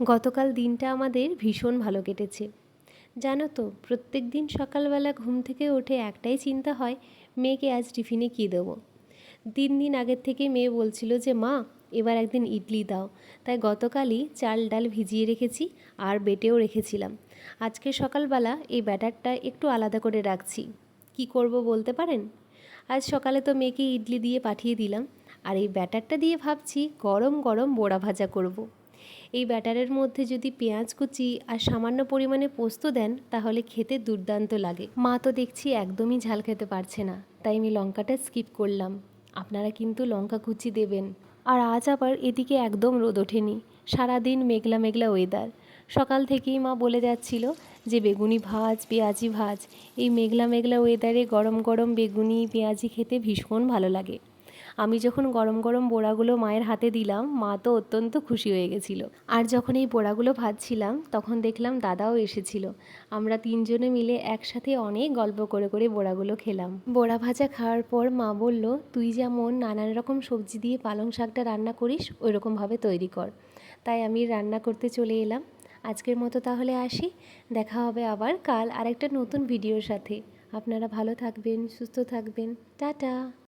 গতকাল দিনটা আমাদের ভীষণ ভালো কেটেছে। জানো তো, প্রত্যেক দিন সকালবেলা ঘুম থেকে উঠে একটাই চিন্তা হয়, মেয়েকে আজ টিফিনে কী দেবো? তিন দিন আগের থেকে মেয়ে বলছিল যে, মা, এবার একদিন ইডলি দাও। তাই গতকালই চাল ডাল ভিজিয়ে রেখেছি আর বেটেও রেখেছিলাম। আজকে সকালবেলা এই ব্যাটারটা একটু আলাদা করে রাখছি। কি করব বলতে পারেন? আজ সকালে তো মেয়েকে ইডলি দিয়ে পাঠিয়ে দিলাম, আর এই ব্যাটারটা দিয়ে ভাবছি গরম গরম বড়া ভাজা করব। এই ব্যাটারের মধ্যে যদি পেঁয়াজ কুচি আর সামান্য পরিমাণে পোস্ত দেন, তাহলে খেতে দুর্দান্ত লাগে। মা তো দেখছি একদমই ঝাল খেতে পারছে না, তাই আমি লঙ্কাটা স্কিপ করলাম। আপনারা কিন্তু লঙ্কা কুচি দেবেন। আর আজ আবার এদিকে একদম রোদ ওঠেনি। সারাদিন মেঘলা মেঘলা ওয়েদার সকাল থেকেই মা বলে যাচ্ছিল যে, বেগুনি ভাজ, পেঁয়াজি ভাজ। এই মেঘলা মেঘলা ওয়েদারে গরম গরম বেগুনি, পেঁয়াজি খেতে ভীষণ ভালো লাগে। আমি যখন গরম গরম বড়াগুলো মায়ের হাতে দিলাম, মা তো অত্যন্ত খুশি হয়ে গেছিল। আর যখন এই বড়াগুলো ভাজছিলাম, তখন দেখলাম দাদাও এসেছিল। আমরা তিনজনে মিলে একসাথে অনেক গল্প করে করে বোড়াগুলো খেলাম। বড়া ভাজা খাওয়ার পর মা বলল, তুই যেমন নানান রকম সবজি দিয়ে পালং শাকটা রান্না করিস ওই রকমভাবে তৈরি কর। তাই আমি রান্না করতে চলে এলাম। আজকের মতো তাহলে আসি। দেখা হবে আবার কাল আরেকটা নতুন ভিডিওর সাথে। আপনারা ভালো থাকবেন, সুস্থ থাকবেন। টাটা!